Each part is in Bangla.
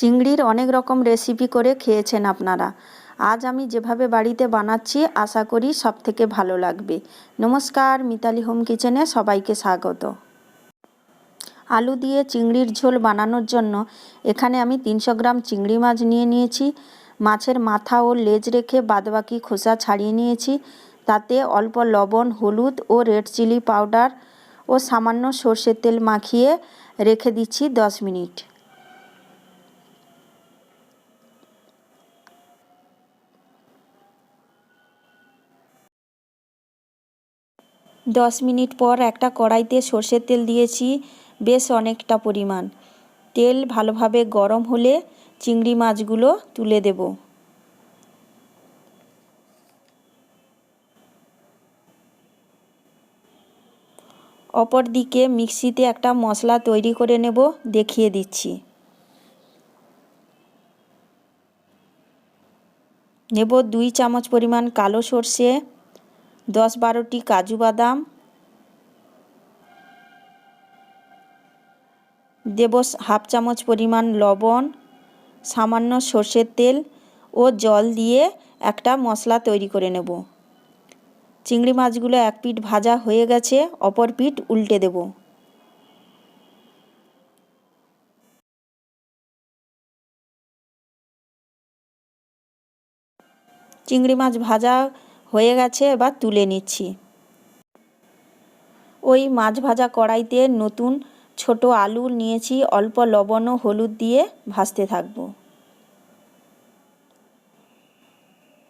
চিংড়ির অনেক রকম রেসিপি করে খেয়েছেন আপনারা। আজ আমি যেভাবে বাড়িতে বানাচ্ছি, আশা করি সব থেকে ভালো লাগবে। নমস্কার, মিতালি হোম কিচেনে সবাইকে স্বাগত। আলু দিয়ে চিংড়ির ঝোল বানানোর জন্য এখানে আমি তিনশো গ্রাম চিংড়ি মাছ নিয়ে নিয়েছি। মাছের মাথা ও লেজ রেখে বাদবাকি খোসা ছাড়িয়ে নিয়েছি। তাতে অল্প লবণ, হলুদ ও রেড চিলি পাউডার ও সামান্য সর্ষের তেল মাখিয়ে রেখে দিচ্ছি দশ মিনিট। দশ মিনিট পর একটা কড়াইতে সর্ষের তেল দিয়েছি, বেশ অনেকটা পরিমাণ। তেল ভালোভাবে গরম হলে চিংড়ি মাছগুলো তুলে দেব। অপর দিকে মিক্সিতে একটা মশলা তৈরি করে নেব, দেখিয়ে দিচ্ছি। নেব দুই চামচ পরিমাণ কালো সর্ষে দশ বারোটি কাজু বাদাম। দেব হাফ চামচ পরিমাণ লবণ, সামান্য সর্ষের তেল ও জল দিয়ে একটা মশলা তৈরি করে নেব। চিংড়ি মাছগুলো এক পিঠ ভাজা হয়ে গেছে, অপর পিঠ উল্টে দেব। চিংড়ি মাছ ভাজা হয়ে গেছে, এবার তুলে নিচ্ছি। ওই মাছ ভাজা কড়াইতে নতুন ছোট আলু নিয়েছি, অল্প লবণ ও হলুদ দিয়ে ভাজতে থাকব।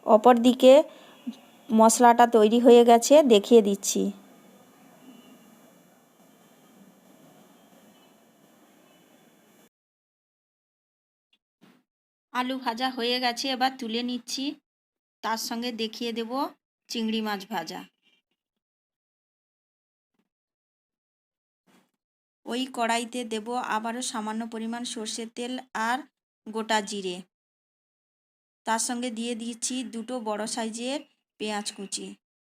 অপর দিকে মশলাটা তৈরি হয়ে গেছে, দেখিয়ে দিচ্ছি। আলু ভাজা হয়ে গেছে, এবার তুলে নিচ্ছি। তার সঙ্গে দেখিয়ে দেব চিংড়ি মাছ ভাজা। ওই কড়াইতে দেব আবারও সামান্য পরিমাণ সর্ষের তেল আর গোটা জিরে। তার সঙ্গে দিয়ে দিচ্ছি দুটো বড় সাইজের পেঁয়াজ কুচি।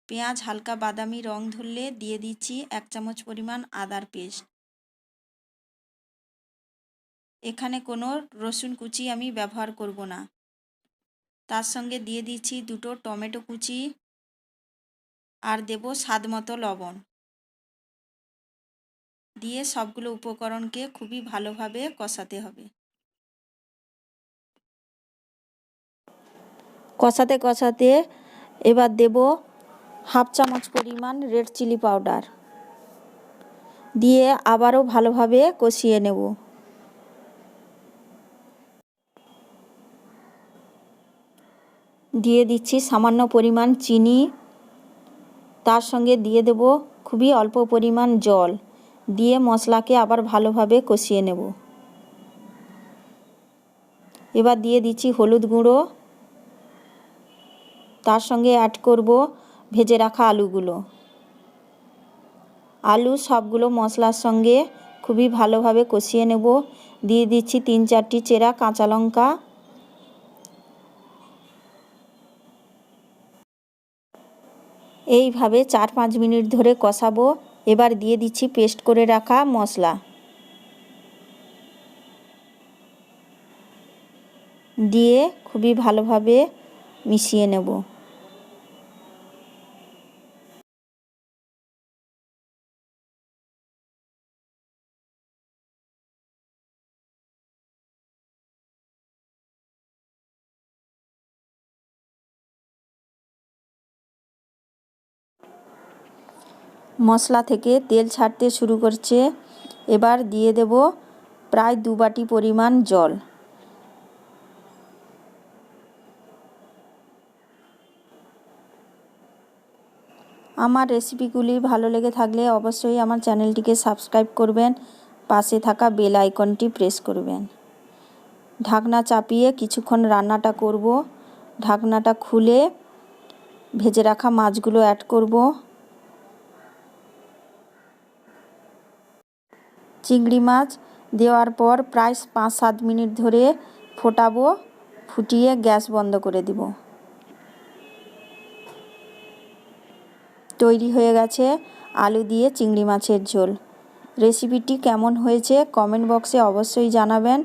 পেঁয়াজ হালকা বাদামি রং ধরলে দিয়ে দিচ্ছি এক চামচ পরিমাণ আদার পেস্ট। এখানে কোনো রসুন কুচি আমি ব্যবহার করব না। তার সঙ্গে দিয়ে দিচ্ছি দুটো টমেটো কুচি আর দেব স্বাদ মতো লবণ। দিয়ে সবগুলো উপকরণকে খুবই ভালোভাবে কষাতে হবে। কষাতে কষাতে এবার দেব হাফ চামচ পরিমাণ রেড চিলি পাউডার। দিয়ে আবারও ভালোভাবে কষিয়ে নেব। দিয়ে দিচ্ছি সামান্য পরিমাণ চিনি। তার সঙ্গে দিয়ে দেব খুবই অল্প পরিমাণ জল। দিয়ে মশলাকে আবার ভালোভাবে কষিয়ে নেব। এবার দিয়ে দিচ্ছি হলুদ গুঁড়ো। তার সঙ্গে অ্যাড করব ভেজে রাখা আলুগুলো। আলু সবগুলো মশলার সঙ্গে খুবই ভালোভাবে কষিয়ে নেব। দিয়ে দিচ্ছি তিন চারটি চেরা কাঁচা লঙ্কা। এইভাবে চার পাঁচ মিনিট ধরে কষাবো। এবার দিয়ে দিচ্ছি পেস্ট করে রাখা মশলা। দিয়ে খুবই ভালোভাবে মিশিয়ে নেব। মশলা থেকে তেল ছাড়তে শুরু করছে। এবার দিয়ে দেব প্রায় দু বাটি পরিমাণ জল। আমার রেসিপিগুলি ভালো লেগে থাকলে অবশ্যই আমার চ্যানেলটিকে সাবস্ক্রাইব করবেন, পাশে থাকা বেল আইকনটি প্রেস করবেন। ঢাকনা চাপিয়ে কিছুক্ষণ রান্নাটা করব। ঢাকনাটা খুলে ভেজে রাখা মাছগুলো অ্যাড করব। চিংড়ি মাছ দেওয়ার পর প্রায় পাঁচ সাত মিনিট ধরে ফোটাবো, ফুটিয়ে গ্যাস বন্ধ করে দিব। তৈরি হয়ে গেছে আলু দিয়ে চিংড়ি মাছের ঝোল। রেসিপিটি কেমন হয়েছে কমেন্ট বক্সে অবশ্যই জানাবেন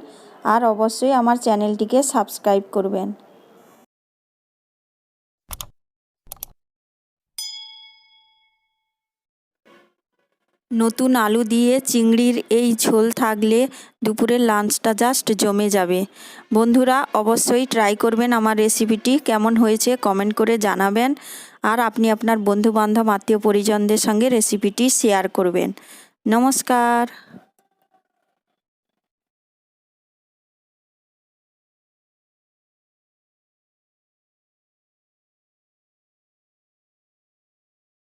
আর অবশ্যই আমার চ্যানেলটিকে সাবস্ক্রাইব করবেন। নতুন আলু দিয়ে চিংড়ির এই ঝোল থাকলে দুপুরের লাঞ্চটা জাস্ট জমে যাবে। বন্ধুরা, অবশ্যই ট্রাই করবেন আমার রেসিপিটি কেমন হয়েছে কমেন্ট করে জানাবেন। আর আপনি আপনার বন্ধুবান্ধব আত্মীয় পরিজনদের সঙ্গে রেসিপিটি শেয়ার করবেন। নমস্কার।